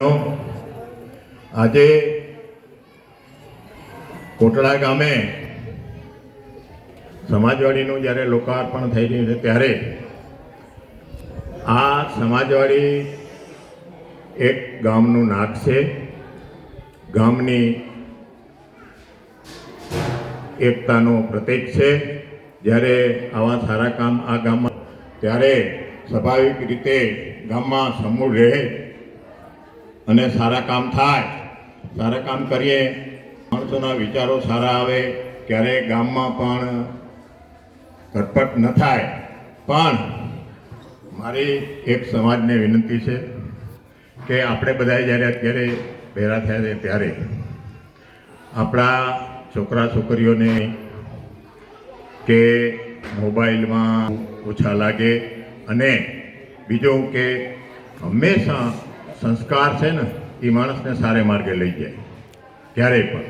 આજે કોટડા ગામે સમાજવાડીનું જ્યારે લોકાર્પણ થઈ રહ્યું છે ત્યારે આ સમાજવાડી એક ગામનું નાક છે. ગામની એકતાનો પ્રતીક છે. જ્યારે આવા સારા કામ આ ગામમાં, ત્યારે સ્વાભાવિક રીતે ગામમાં સમૂહ રહે. અને સારા કામ થાય. સારા કામ કરીએ, માણસોના વિચારો સારા આવે ક્યારે ગામમાં પણ ઘટપટ ન થાય. પણ મારી એક સમાજને વિનંતી છે કે આપણે બધા જ્યારે અત્યારે ભેરા થયા છે ત્યારે આપણા છોકરા છોકરીઓને કે મોબાઈલમાં ઓછા લાગે અને બીજું કે હંમેશા સંસ્કાર છે ને એ માણસને સારે માર્ગે લઈ જાય. ક્યારેય પણ.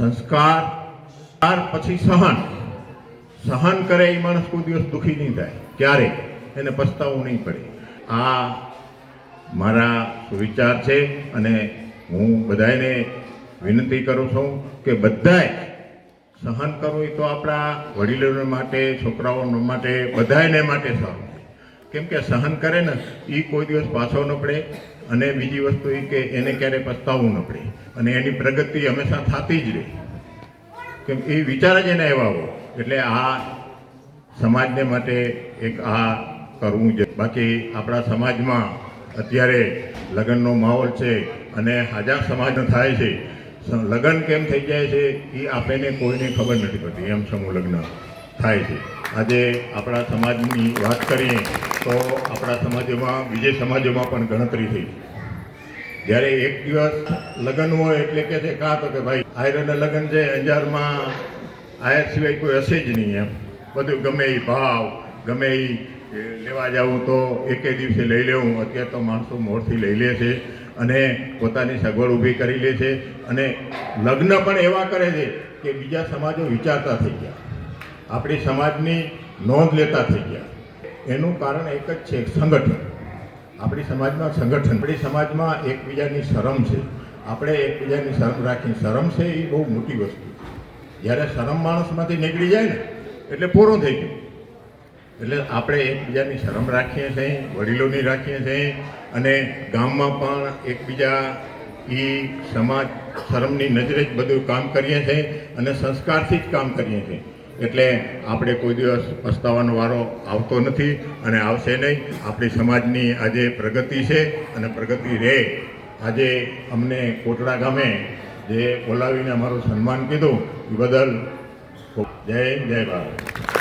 સંસ્કાર સંસ્કાર પછી સહન. સહન કરે એ માણસ કોઈ દિવસ દુઃખી નહીં થાય. ક્યારેય. એને પસ્તાવો નહીં પડે. આ મારા વિચાર છે અને હું બધાને વિનંતી કરું છું કે બધાય સહન કરવું એ તો આપણા વડીલો માટે, છોકરાઓ માટે બધાને માટે સારું કેમ કે સહન કરે ને એ કોઈ દિવસ પાછો ન પડે અને બીજી વસ્તુ એ કે એને ક્યારેય પસ્તાવવું ન પડે અને એની પ્રગતિ હંમેશા થતી જ રહે. કેમ એ વિચાર જ એને એવા હોય. એટલે આ સમાજને માટે એક આ કરવું જોઈએ બાકી આપણા સમાજમાં અત્યારે લગ્નનો માહોલ છે અને હાજર સમાજનો થાય છે. લગ્ન કેમ થઈ જાય છે એ આપણને કોઈને ખબર નથી પડતી. એમ સમૂહ લગ્ન થાય છે. આજે આપણા સમાજની વાત કરીએ તો આપણા સમાજોમાં, બીજે સમાજોમાં પણ ગણતરી થઈ જ્યારે એક દિવસ લગ્ન હોય એટલે કે છે કાં તો કે ભાઈ આયરનના લગ્ન છે, અંજારમાં આયર સિવાય કોઈ હશે જ નહીં એમ. બધું ગમે એ ભાવ, ગમે એ લેવા જાવું તો એકે દિવસે લઈ લેવું, અત્યારે તો માણસો મોરથી લઈ લે છે અને પોતાની સગવડ ઊભી કરી લે છે અને લગ્ન પણ એવા કરે છે કે બીજા સમાજો વિચારતા થઈ ગયા. આપણી સમાજની નોંધ લેતા થઈ ગયા. એનું કારણ એક જ છે, સંગઠન. આપણી સમાજમાં સંગઠન. આપણી સમાજમાં એકબીજાની શરમ છે. આપણે એકબીજાની શરમ રાખીને શરમ છે એ બહુ મોટી વસ્તુ. જ્યારે શરમ માણસમાંથી નીકળી જાય ને, એટલે પૂરો થઈ ગયું. એટલે આપણે એકબીજાની શરમ રાખીએ છીએ વડીલોની રાખીએ છીએ અને ગામમાં પણ એકબીજા એ સમાજ શરમની નજરે જ બધું કામ કરીએ છીએ અને સંસ્કારથી જ કામ કરીએ છીએ એટલે આપણે કોઈ દિવસ પસ્તાવાનો વારો આવતો નથી અને આવશે નહીં. આપણી સમાજની આજે પ્રગતિ છે અને પ્રગતિ રહે આજે અમને કોટડા ગામે જે બોલાવીને અમારું સન્માન કીધું, એ બદલ જય જય ભારત.